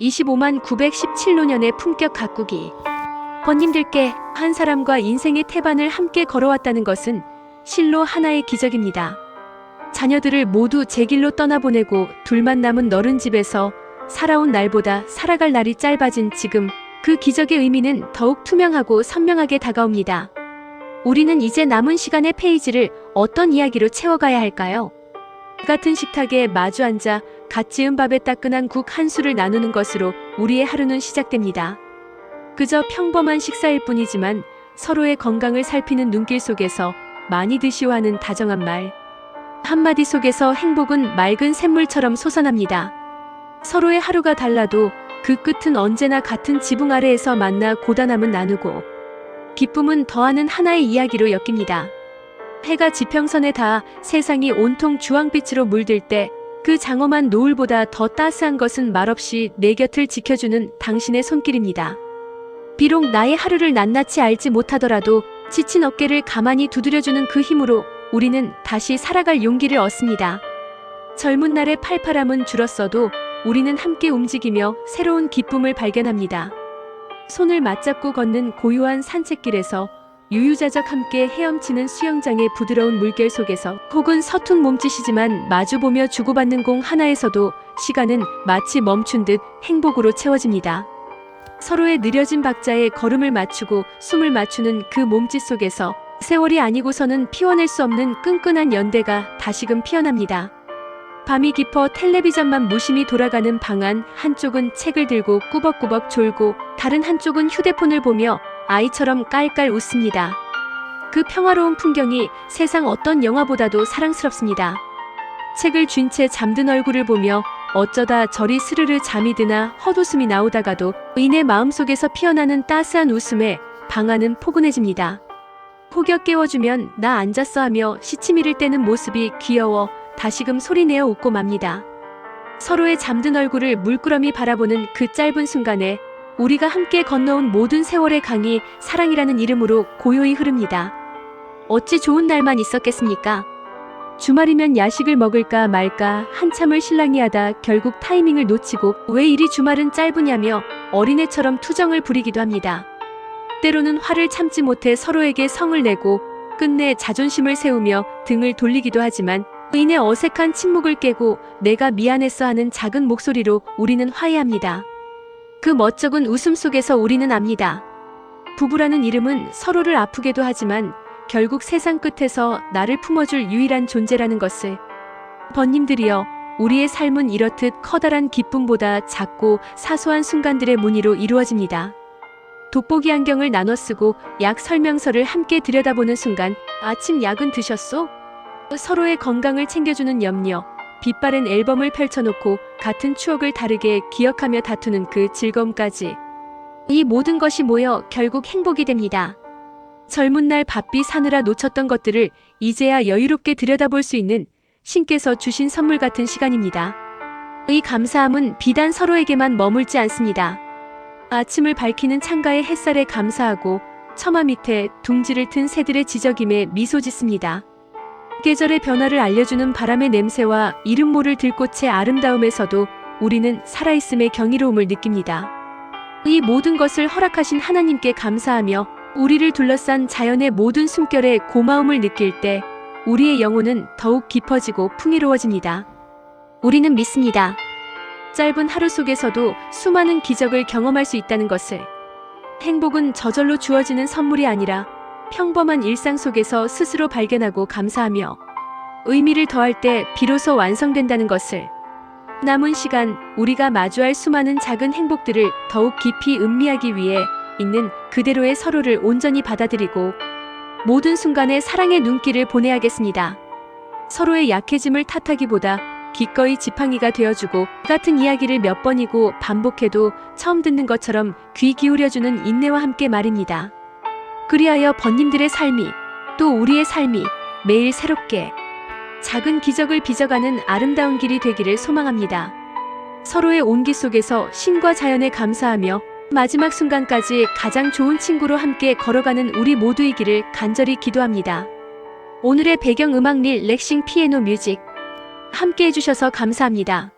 25만 917노년의 품격 가꾸기. 번님들께 한 사람과 인생의 태반을 함께 걸어왔다는 것은 실로 하나의 기적입니다. 자녀들을 모두 제 길로 떠나보내고 둘만 남은 너른 집에서 살아온 날보다 살아갈 날이 짧아진 지금 그 기적의 의미는 더욱 투명하고 선명하게 다가옵니다. 우리는 이제 남은 시간의 페이지를 어떤 이야기로 채워가야 할까요? 같은 식탁에 마주 앉아 갓 지은 밥에 따끈한 국 한 수를 나누는 것으로 우리의 하루는 시작됩니다. 그저 평범한 식사일 뿐이지만 서로의 건강을 살피는 눈길 속에서 많이 드시오 하는 다정한 말. 한마디 속에서 행복은 맑은 샘물처럼 솟아납니다. 서로의 하루가 달라도 그 끝은 언제나 같은 지붕 아래에서 만나 고단함은 나누고 기쁨은 더하는 하나의 이야기로 엮입니다. 해가 지평선에 닿아 세상이 온통 주황빛으로 물들 때 그 장엄한 노을보다 더 따스한 것은 말없이 내 곁을 지켜주는 당신의 손길입니다. 비록 나의 하루를 낱낱이 알지 못하더라도 지친 어깨를 가만히 두드려주는 그 힘으로 우리는 다시 살아갈 용기를 얻습니다. 젊은 날의 팔팔함은 줄었어도 우리는 함께 움직이며 새로운 기쁨을 발견합니다. 손을 맞잡고 걷는 고요한 산책길에서 유유자적 함께 헤엄치는 수영장의 부드러운 물결 속에서 혹은 서툰 몸짓이지만 마주보며 주고받는 공 하나에서도 시간은 마치 멈춘 듯 행복으로 채워집니다. 서로의 느려진 박자에 걸음을 맞추고 숨을 맞추는 그 몸짓 속에서 세월이 아니고서는 피워낼 수 없는 끈끈한 연대가 다시금 피어납니다. 밤이 깊어 텔레비전만 무심히 돌아가는 방안 한쪽은 책을 들고 꾸벅꾸벅 졸고 다른 한쪽은 휴대폰을 보며 아이처럼 깔깔 웃습니다. 그 평화로운 풍경이 세상 어떤 영화보다도 사랑스럽습니다. 책을 쥔 채 잠든 얼굴을 보며 어쩌다 저리 스르르 잠이 드나 헛웃음이 나오다가도 이내 마음속에서 피어나는 따스한 웃음에 방안은 포근해집니다. 혹여 깨워주면 나 앉았어 하며 시치미를 떼는 모습이 귀여워 다시금 소리내어 웃고 맙니다. 서로의 잠든 얼굴을 물끄러미 바라보는 그 짧은 순간에 우리가 함께 건너온 모든 세월의 강이 사랑이라는 이름으로 고요히 흐릅니다. 어찌 좋은 날만 있었겠습니까? 주말이면 야식을 먹을까 말까 한참을 실랑이 하다 결국 타이밍을 놓치고 왜 이리 주말은 짧으냐며 어린애처럼 투정을 부리기도 합니다. 때로는 화를 참지 못해 서로에게 성을 내고 끝내 자존심을 세우며 등을 돌리기도 하지만 이내 어색한 침묵을 깨고 내가 미안했어 하는 작은 목소리로 우리는 화해합니다. 그 멋쩍은 웃음 속에서 우리는 압니다. 부부라는 이름은 서로를 아프게도 하지만 결국 세상 끝에서 나를 품어줄 유일한 존재라는 것을 번님들이여 우리의 삶은 이렇듯 커다란 기쁨보다 작고 사소한 순간들의 무늬로 이루어집니다. 돋보기 안경을 나눠 쓰고 약 설명서를 함께 들여다보는 순간 아침 약은 드셨소? 서로의 건강을 챙겨주는 염려, 빛바랜 앨범을 펼쳐놓고 같은 추억을 다르게 기억하며 다투는 그 즐거움까지. 이 모든 것이 모여 결국 행복이 됩니다. 젊은 날 바삐 사느라 놓쳤던 것들을 이제야 여유롭게 들여다볼 수 있는 신께서 주신 선물 같은 시간입니다. 이 감사함은 비단 서로에게만 머물지 않습니다. 아침을 밝히는 창가의 햇살에 감사하고 처마 밑에 둥지를 튼 새들의 지저김에 미소 짓습니다. 계절의 변화를 알려주는 바람의 냄새와 이름 모를 들꽃의 아름다움에서도 우리는 살아있음의 경이로움을 느낍니다. 이 모든 것을 허락하신 하나님께 감사하며 우리를 둘러싼 자연의 모든 숨결에 고마움을 느낄 때 우리의 영혼은 더욱 깊어지고 풍요로워집니다. 우리는 믿습니다. 짧은 하루 속에서도 수많은 기적을 경험할 수 있다는 것을. 행복은 저절로 주어지는 선물이 아니라 평범한 일상 속에서 스스로 발견하고 감사하며 의미를 더할 때 비로소 완성된다는 것을. 남은 시간 우리가 마주할 수많은 작은 행복들을 더욱 깊이 음미하기 위해 있는 그대로의 서로를 온전히 받아들이고 모든 순간에 사랑의 눈길을 보내야겠습니다. 서로의 약해짐을 탓하기보다 기꺼이 지팡이가 되어주고 같은 이야기를 몇 번이고 반복해도 처음 듣는 것처럼 귀 기울여주는 인내와 함께 말입니다. 그리하여 번님들의 삶이 또 우리의 삶이 매일 새롭게 작은 기적을 빚어가는 아름다운 길이 되기를 소망합니다. 서로의 온기 속에서 신과 자연에 감사하며 마지막 순간까지 가장 좋은 친구로 함께 걸어가는 우리 모두이기를 간절히 기도합니다. 오늘의 배경 음악 릴 렉싱 피에노 뮤직 함께 해주셔서 감사합니다.